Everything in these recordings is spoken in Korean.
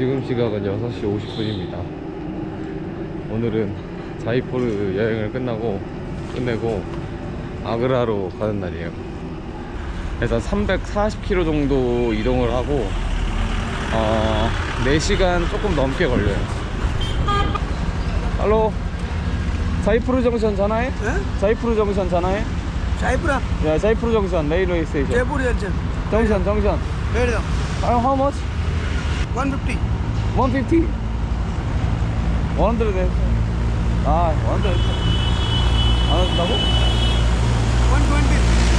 지금 시각은 6시 50분입니다. 오늘은 자이포르 여행을 끝나고 끝내고 아그라로 가는 날이에요. 그래서 340km 정도 이동을 하고 어, 4시간 조금 넘게 걸려요. 할로. 자이푸르 정션 전화해? 예? 자이푸르 정션 전화해? Saipura, 야, 자이푸르 정션 레일웨이 스테이션. Jaipur Junction. 정션, 정션. Where 아, how much? 150. 150. 100. 아, 100. 안 한다고?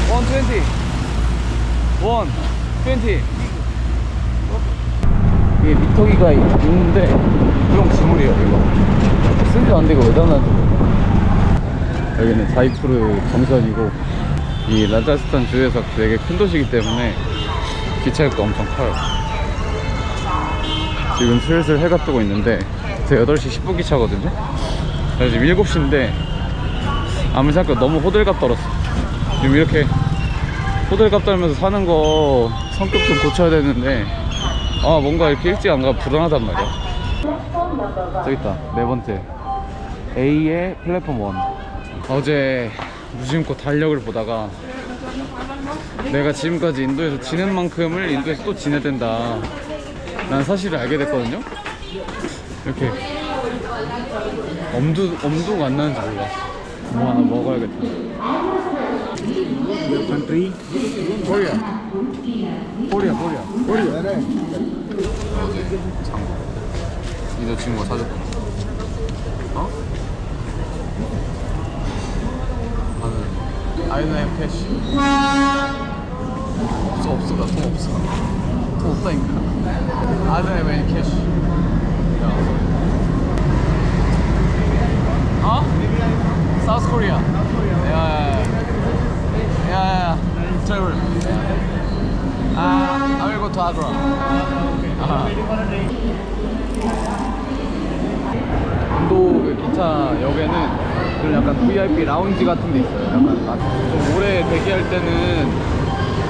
120. 120. 120. 이게 미터기가 있는데 그럼 지물이에요 이거 쓰지도 안 되고 왜 모르겠어 여기는 자이푸르 정선이고 이 라자스탄 주에서 되게 큰 도시이기 때문에 기차역도 엄청 커요 지금 슬슬 해가 뜨고 있는데 제 8시 10분 기차거든요. 지금 7시인데 아무리 생각해도 너무 호들갑 떨었어. 지금 이렇게 호들갑 떨면서 사는 거 성격 좀 고쳐야 되는데 아 뭔가 이렇게 일찍 안 가면 불안하단 말이야. 저기 있다. 네 번째. A의 플랫폼 1 어제 무심코 달력을 보다가 내가 지금까지 인도에서 지낸 만큼을 인도에서 또 지내야 된다 난 사실을 알게 됐거든요. 이렇게 엄두, 엄두가 안 나는지 몰라 뭐 하나 먹어야겠다. Country. 코리아 코리아 Korea. 어제 장고 이도 친구가 사줬거든 어? 나는 I don't have cash 없어 없어 나돈 없어 돈 없다니까 I don't have any cash 야. 어? South Korea 야야야. 야야야. travel 아 I will go to Agra. 아하. 인도 그 기차 역에는 그런 약간 VIP 라운지 같은 데 있어요. 약간 아, 좀 오래 대기할 때는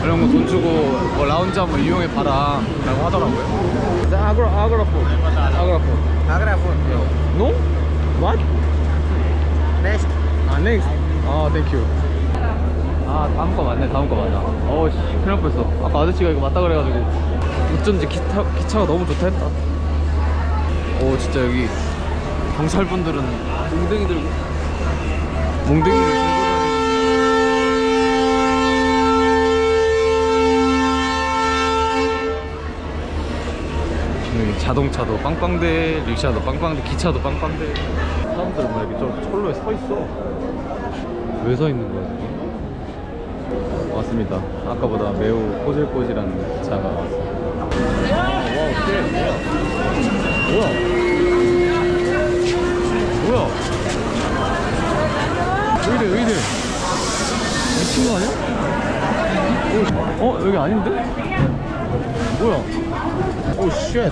이런 거 돈 주고 뭐 라운지 한번 이용해 봐라 라고 하더라고요. 아그라 아그라 포 아그라 포 Agra food. No? What? Next. 아 넥스 아 땡큐 아 다음 거 맞네 다음 거 맞아 어우씨 큰일 날 뻔했어 아까 아저씨가 이거 맞다 그래가지고 어쩐지 기차, 기차가 너무 좋다 했다 오 진짜 여기 경찰분들은 몽댕이 들고 몽댕이를 들고 다니는 여기 자동차도 빵빵대 릭샤도 빵빵대 기차도 빵빵대. 사람들은 막 이렇게 저 철로에 서 있어. 왜 서 있는 거야 저기? 왔습니다. 아까보다 매우 꼬질꼬질한 차가 왔어요. 아, 와우 쉣 뭐야? 뭐야? 왜 이래 왜 이래 미친 거 아니야? 오, 어? 여기 아닌데? 뭐야 오쉣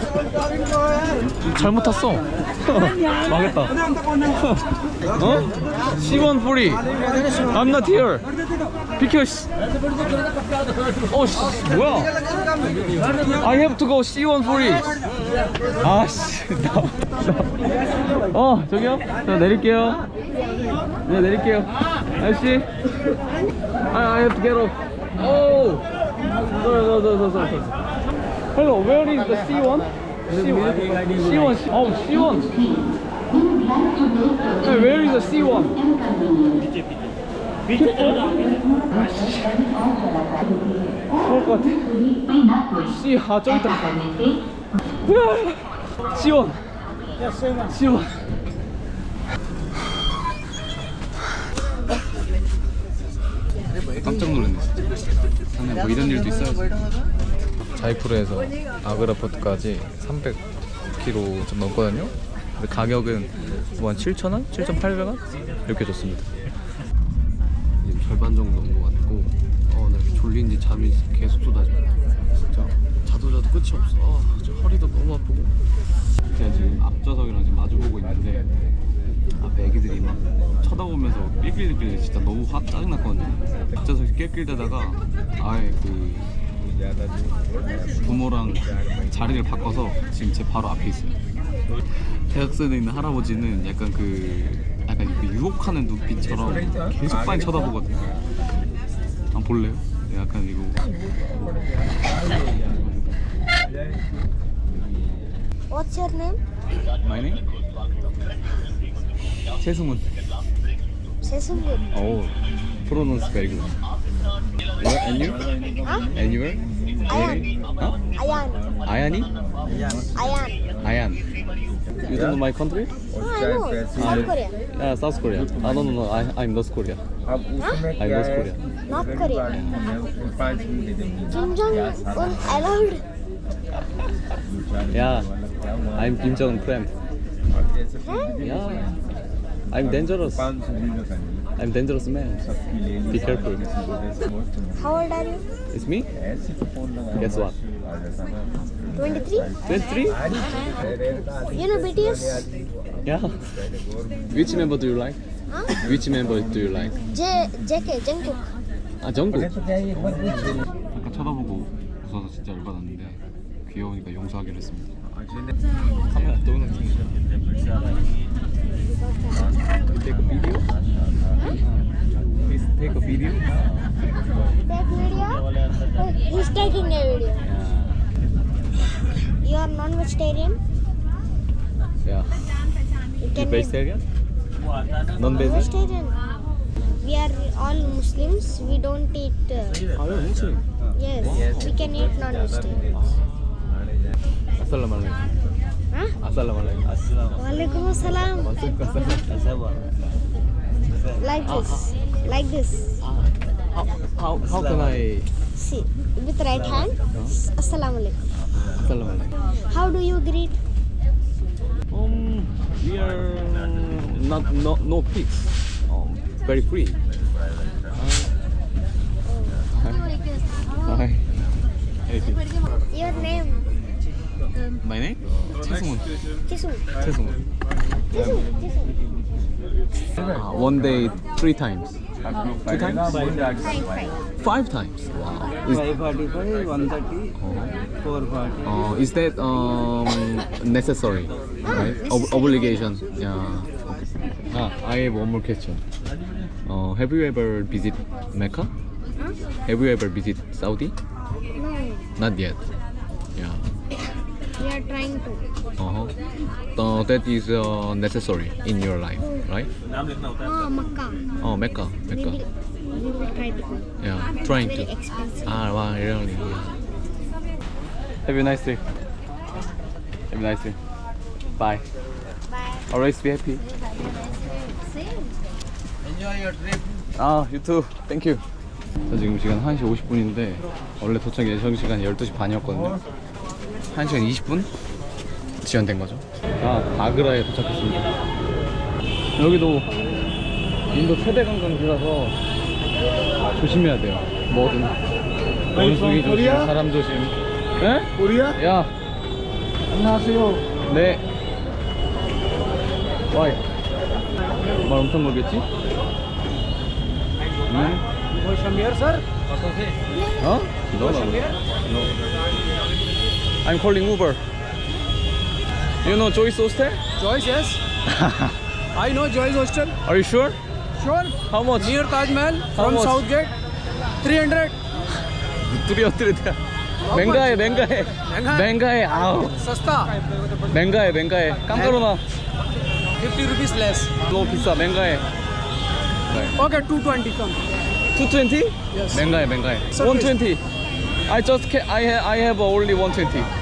잘못 탔어 망했다 어? C1 free I'm not here because 어 씨, 뭐야 I have to go C1 free 아씨. 어 저기요 저 내릴게요 네 내릴게요 아저씨 I, I have to get off oh sorry Hello, where is the C1? C1, C1, C- oh C1. Hey, where is the C1? 그럴 것 같아. C, 아, 저기 있다. 으아, C1. C1. 깜짝 놀랐네 진짜. 뭐 이런 일도 있어야지. 자이푸르에서 아그라 포트까지 300km 좀 넘거든요. 근데 가격은 뭐 한 7,000원? 7,800원? 이렇게 줬습니다. 이제 절반 정도 온 것 같고 어, 나 이렇게 졸린지 잠이 계속 쏟아져. 진짜 자도 자도 끝이 없어. 아, 저 허리도 너무 아프고. 제가 지금 앞좌석이랑 지금 마주보고 있는데 앞에 애기들이 막 쳐다보면서 낄낄낄 진짜 너무 확 짜증났거든요. 앞좌석이 낄낄대다가 아예 그 부모랑 자리를 바꿔서 지금 제 바로 앞에 있어요. 대학생에 있는 할아버지는 약간 그 약간 그 유혹하는 눈빛처럼 계속 많이 쳐다보거든요. 한번 볼래요? 약간 이거 What's your name? My name? 최승훈. Sesungut. Oh, pronounce very good. What, and you? Huh? And you? 아얀. 어? 아얀. 아얀이? 아얀. 아얀. You don't know my country? No, I know. South Korea. Yeah, South Korea. Ah, no, no, no. I, I'm North Korea. I'm North Korea. North Korea. Kim Jong Un allowed. Yeah. I'm Kim Jong Cramp. Huh? Yeah. I'm dangerous. I'm dangerous man. Be careful. How old are you? It's me? Guess what? 23? 23? You know BTS? Yeah. Which member do you like? Huh? Which member do you like? J JK 정국. 아 정국. 잠깐 쳐다보고 웃어서 진짜 열받았는데 귀여우니까 용서하기로 했습니다. 아, 카메라 또 오는 중이죠. Take a video. Please take a video. Take video? Oh, he's taking a video. You are non-vegetarian? Yeah. You You can eat vegetarian? Non-vegetarian? vegetarian. We are all Muslims. We don't eat. Uh, 아, 왜 무슨? yes, we can eat non-vegetarian. আসসালামু আলাইকুম আসসালামু আলাইকুম আসসালাম ওয়ালাইকুম আসসালাম like this. Like this how, how, how can i? See with right hand. Assalamu alaikum assalamu alaikum how do you greet? Um we are not no no pigs. Um, very free. Oh. Hi. Anything. Your name? My name? 최승훈. Jisung. 최승훈. Jisung. Jisung. Uh, one day, three times. Two times? Fine, fine. Five times. Wow. Is, 545, 130, uh, 440. uh, is that um, necessary? Right? Ob- obligation. Yeah. Ah, I have one more question. Uh, have you ever visit Mecca? Huh? Have you ever visit Saudi? No, Not yet. Yeah. We are trying to. Uh-huh. Uh, that is uh, necessary in your life, right? Ah, Makkah. Oh, Mecca, We Mecca. will, we will try to go. Yeah, trying Very to. expensive. Ah, wow, really? Have a nice day. Have a nice day. Bye. Bye. Always be happy. Same. Enjoy your trip. 아, 유튜브. 땡큐. 저 지금 시간 1시 50분인데 원래 도착 예정 시간 12시 반이었거든요. 1시간 20분 지연된 거죠. 아, 아그라에 도착했습니다. 여기도 인도 최대 관광지라서 조심해야 돼요. 뭐든. 원숭이 조심, 사람 조심. 에? 우리야? 야. 안녕하세요. 네. 와이. 말 엄청 걸겠지? 응? 어? 너, 너, 너. I'm calling Uber. You know Joyce Hostel? Joyce, yes. I know Joyce Hostel. Are you sure? Sure. How much? Near Taj Mahal How from much? Southgate. 300. 300. Benga hai, 뚜려 맹가해 맹가해 hai, 아우 Sasta. 맹가해 맹가해 깡가로나 50 rupees less. 너무 비싸 hai. Okay, 220 come. 220? Yes. 맹가해 hai. 120 I just I I have only 120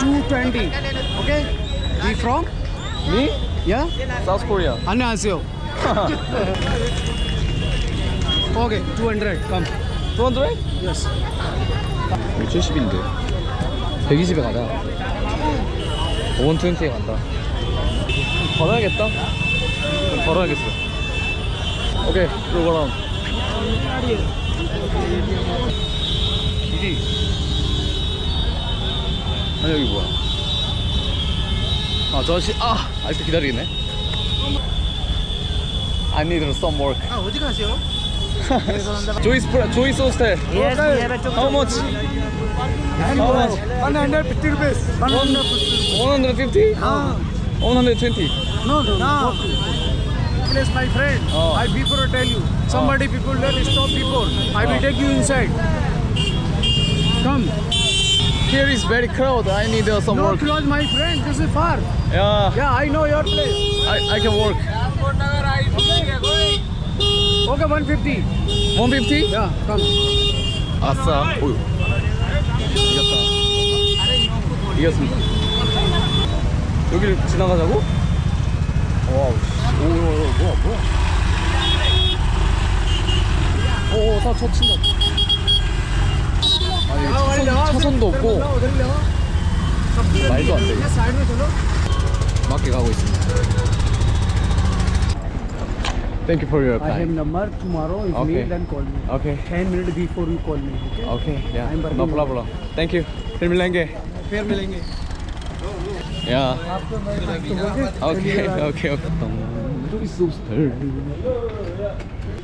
220. Okay. We from? Me? Yeah. South Korea. 안녕하세요. Okay, 200 come. 200? Yes. 70인데 120에 가자 120에 간다 걸어야겠다 걸어야겠어 오케이 그리고 그럼 길이 아니 여기 뭐야 아 저씨 아 아직도 기다리네 I need some work 아 어디 가세요? Joyce Pra- Joyce Hostel. Yes, we have a tuk How much? How much? 150 rupees. 150? Ah. 120. No, no, no. Place, my friend. Oh. I before tell you. Somebody people let stop before. I will take you inside. Here is very crowded. I need uh, some No work. close, my friend. This is far. Yeah, Yeah, I know your place. I, I can work. Okay, 150. 150? Yeah, come. 아싸. 오유. 이겼다. 이겼습니다. 여기를 지나가자고? 와우. 씨. 오, 오, 오, 뭐야, 뭐야. 오, 다 쳐친다. 아니, 차선, 차선도 없고, 말도 안 돼. साइड में चलो 맞게 가고 있습니다. Thank you for your I have time. number tomorrow. If Okay. need, then call me. Okay. 10 minutes before you call me. Okay. Okay, yeah. I'm working No on it. problem. Thank you. फिर मिलेंगे. फिर मिलेंगे. Yeah. आपको मैं आपको 오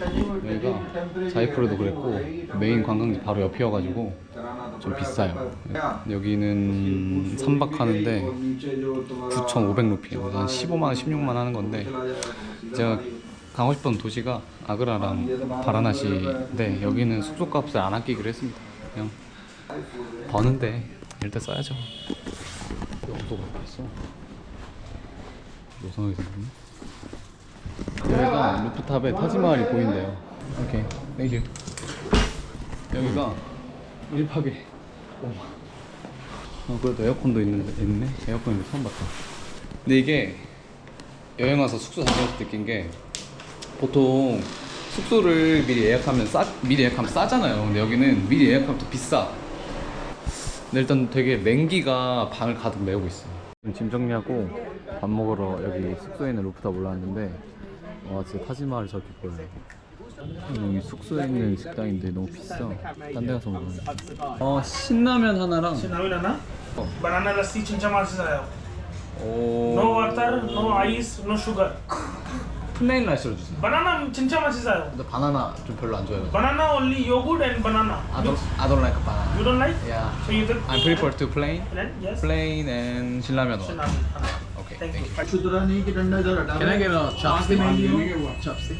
여기가 자이프로도 그랬고 메인 관광지 바로 옆이어가지고 좀 비싸요. 여기는 3박 하는데 9,500루피예요 한 15만원 16만원 하는 건데 제가 가고 싶은 도시가 아그라랑 바라나시인데 여기는 숙소값을 안 아끼기로 했습니다. 그냥 버는데 일단 써야죠. 영도가 있어. 요상하게 생겼네 여기가 루프탑에 타지마할이 보인대요. 오케이. 땡큐 여기가 1박에 5만 어 그래도 에어컨도 있는데 있네. 에어컨인데 처음 봤다. 근데 이게 여행 와서 숙소 다녀서 느낀 게 보통 숙소를 미리 예약하면 싸 미리 예약하면 싸잖아요. 근데 여기는 미리 예약하면 더 비싸. 근데 일단 되게 냉기가 방을 가득 메우고 있어요. 짐 정리하고 밥 먹으러 여기 숙소에 있는 루프탑 올라왔는데 와 진짜 타지마할 저렇게 보여 여기 숙소에 있는 식당인데 너무 비싸 딴 데 가서 먹으면 어 신라면 하나랑 신라면 하나? 어. 바나나 라시 진짜맛 있어요 오 No water, no ice, no sugar 플레인 라이스로 주세요 바나나 진짜 맛있어요 근데 바나나 좀 별로 안 좋아해요 바나나 only yogurt and banana I don't, I don't like banana You don't like? Yeah So you don't I prefer to plain? Plain? Yes Plain and 신라면 신라면 하나 Okay. thank you Can I get a chopstick? chopstick?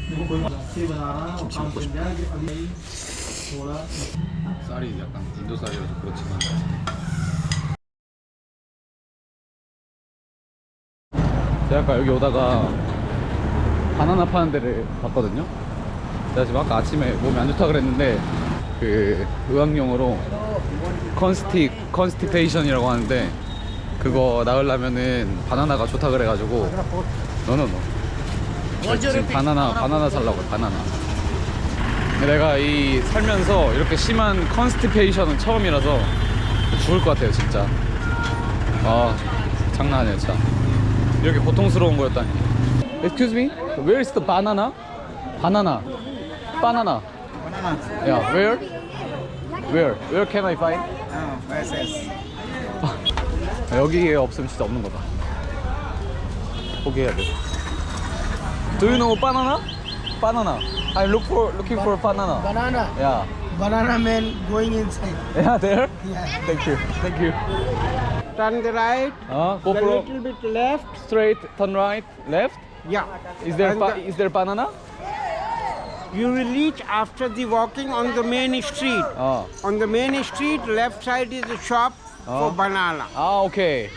쌀이 약간 인도 쌀이라서 그렇지만 제가 아까 여기 오다가 바나나 파는 데를 봤거든요 제가 지금 아까 아침에 몸이 안 좋다 그랬는데 그 의학용어로 컨스티 컨스티페이션이라고 하는데 그거 나으려면은 바나나가 좋다 그래가지고 너너너 지금 바나나 바나나 살라고 바나나 내가 이 살면서 이렇게 심한 컨스티페이션은 처음이라서 죽을 것 같아요 진짜 아 장난 아니에요 진짜 이렇게 고통스러운 거였다니 Excuse me? Where is the banana? Banana Banana Yeah, where? Where? Where can I find? 여기에 없으면 진짜 없는 거다 포기해야 돼 Do you know banana? Banana I look for looking for banana Banana. Yeah Banana man going inside. Yeah, there? Yeah. Thank you. Thank you. Turn the right. Uh, A GoPro little bit left. straight, turn right, left. Yeah. Is there And ba- the- is there banana? You will reach after the walking on the main street. 어. On the main street, left side is a shop Oh. for banana. 아, okay.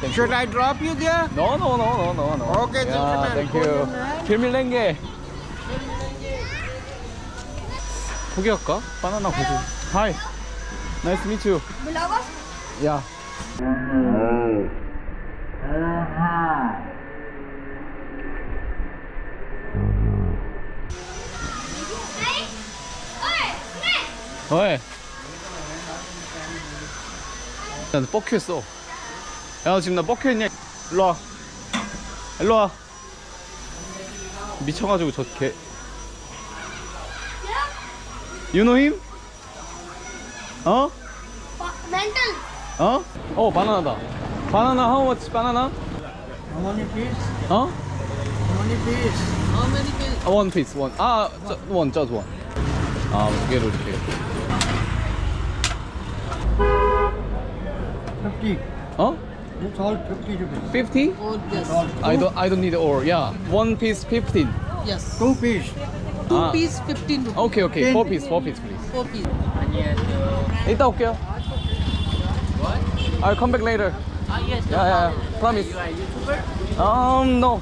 Thank Should you. I drop you there? No, no, no, no, no, no. Okay, yeah, gentlemen. thank you. 필밀랭게. 포기할까? 바나나 고수. Hi. Nice to meet you. Yeah. 왜? 나 뻑큐했어. 야, 너 지금 나 뻑큐했냐? 일로 와. 일로 와. 미쳐가지고 저 개. You know him? 어? Mental. 어? 어, 바나나다. 바나나, how much 바나나? How many piece? 어? How many piece? 아, one piece, one. 아, 저, one, just one. 아, 두 개로 이렇게. 50. 어? It's all 50 rupees. 50? Oh, yes. I don't I don't need all. Yeah. One piece 15. Yes. Two piece. Two Ah. piece, 15 rupees. 오케이, 오케이. Four piece, four piece, please. Four piece. 이따 올게요. I'll come back later. Ah, yes. Yeah, yeah, yeah. Promise. You are a YouTuber? Um, no.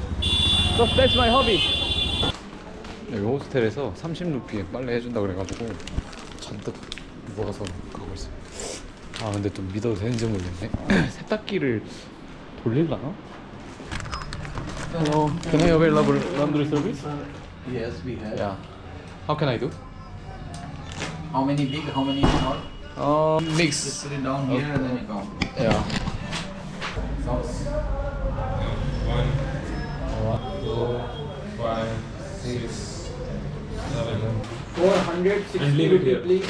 So that's my hobby. 여기 호스텔에서 30루피에 빨래 해준다 그래가지고 잔뜩 모아서 있어요. 아 근데 좀 믿어도 되는지 모르겠네. 세탁기를 돌릴라나? Hello. Can I available laundry service? Yes, we have. Yeah. How can I do? How many big, how many small? Um, Just mix. put it down here and then you count. Yeah. Four hundred sixty rupee, please.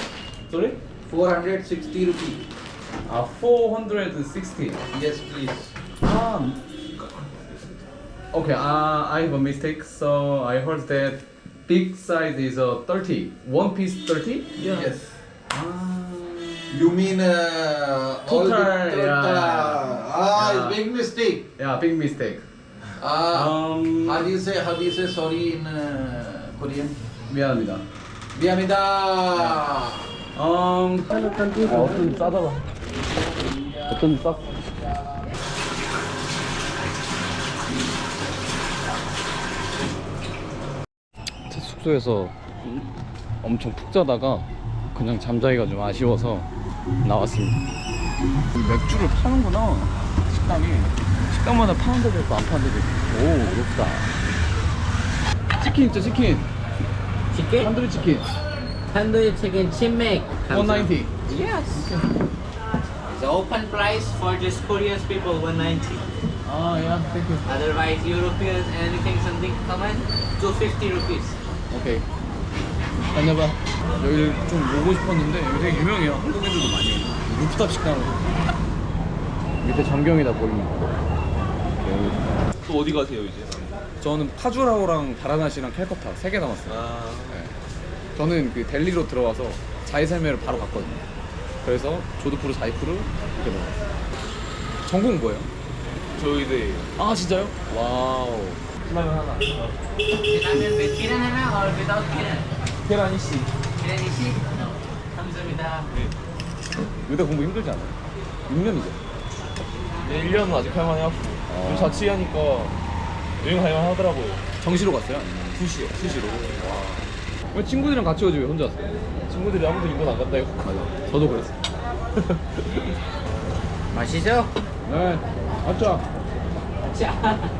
Sorry? Four hundred sixty rupee. Uh, 460. Yes, please. Um, okay, uh, I have a mistake. So I heard that big size is uh, 30. One piece 30? Yes. Ah. You mean uh, all the Total, total? yeah. Ah, Yeah. big mistake. Yeah, big mistake. Ah, Um, how do you say? How do you say sorry in uh, Korean? 미안합니다. 미안합니다. Um, 아, 어떤 싸다가. 어떤 싸. 제 숙소에서 엄청 푹 자다가 그냥 잠자기가 좀 아쉬워서 나왔습니다. 맥주를 파는구나 식당이 식당마다 파는 데도 있고 안 파는 데도 있고 오 높다. 치킨 있죠 치킨 Chicken? 탄두리 치킨 chimek. comes up. 190. Yes. The open price for just Korean people 190. 아, 야, 땡큐. Otherwise Europeans anything something come in 250 rupees. 오케이. 다녀봐. 여기를 좀 오고 싶었는데 여기 되게 유명해요. 한국 애들도 많이 오고. 루프탑 식당으로. 밑에 전경이다 보입니다. 또 어디 가세요 이제? 저는 파주라오랑 바라나시랑 캘커타 세 개 남았어요. 아 네. 저는 그 델리로 들어와서 자이살매를 바로 갔거든요. 그래서 조드푸르, 자이푸르 이렇게 먹었어요. 전공 뭐예요? 저희들 아 진짜요? 와우. Ramen with kiran or without kiran? 계란이 씨. Kiran ishi? No. 감사합니다. 의대 공부 힘들지 않아요? 6년이죠. 1년은 아직 할만해 갖고 좀 자취하니까 여행 갈만 하더라고요. 정시로 갔어요? 수시요. 수시로. 왜 친구들이랑 같이 오지 왜 혼자 왔어요? 친구들이 아무도 일본 안 간다 했고. 맞아. 저도 그랬어요. 맛있어? 네. 맞죠? 자.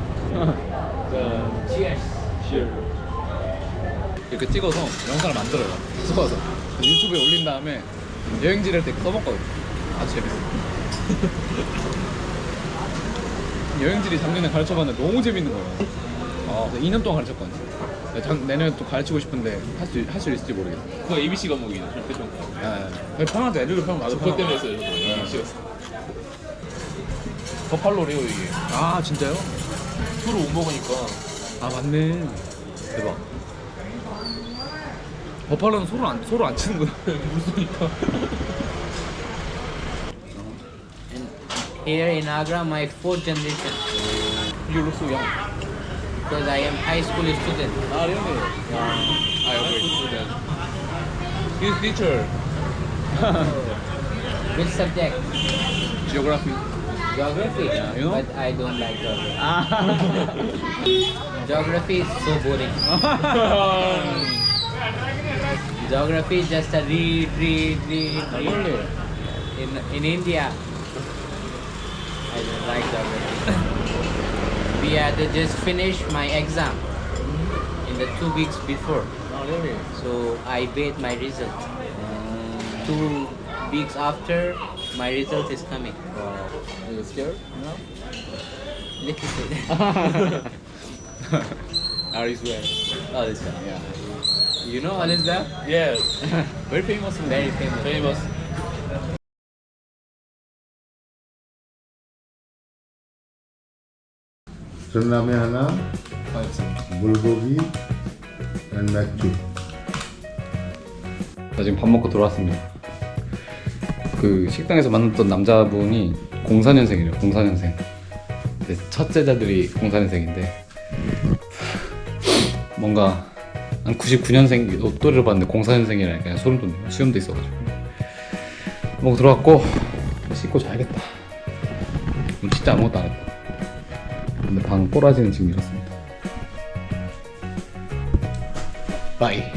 Cheers. 이렇게 찍어서 영상을 만들어요. 찍어서 유튜브에 올린 다음에 여행지를 할때 써먹거든요. 아주 재밌어요. 여행지를 작년에 가르쳐봤는데 너무 재밌는 거예요. 아, 2년 동안 가르쳤거든요. 근데 작- 내년에 또 가르치고 싶은데 할 수 할 수 있을지 모르겠어요. 그거 ABC 과목이에요. 표정. 네. 편하죠. 애들도 편하고 저 그것 때문에 했어요. 저도 ABC였어. 버팔로래요 이게. 아 진짜요? 술을 못 먹으니까 아 맞네. 대박. 버팔로는 소를 안 소를 안 치는구나. 물쏘니까. Here in Agra, my fourth generation. You look so young. Because I am high school student. 아 really? I agree. His teacher. Which subject? Geography. Geography. Yeah, you know? But I don't like geography. Ah. Geography is so boring. Geography is just a read, read, read, ah, read. In in India, I don't like geography. We had just finished my exam in the two weeks before, 아 really? so I wait my result. Mm. Two weeks after, my result is coming. Are you scared? No. Little bit. Are you swear? oh, this one. Yeah. You know Alisda? Yes. Very famous. Very famous. Famous. 전남에 하나, 물고기, and 맥주. 나 지금 밥 먹고 돌아왔습니다. 그 식당에서 만났던 남자분이 04년생이래요. 04년생. 첫 제자들이 04년생인데 뭔가 한 99년생 또래를 봤는데 04년생이라니까 그냥 소름 돋네요. 시험도 있어가지고. 먹고 들어왔고 씻고 자야겠다. 오늘 진짜 아무것도 안 했다. 방 꼬라지는 지금 이렇습니다. 바이.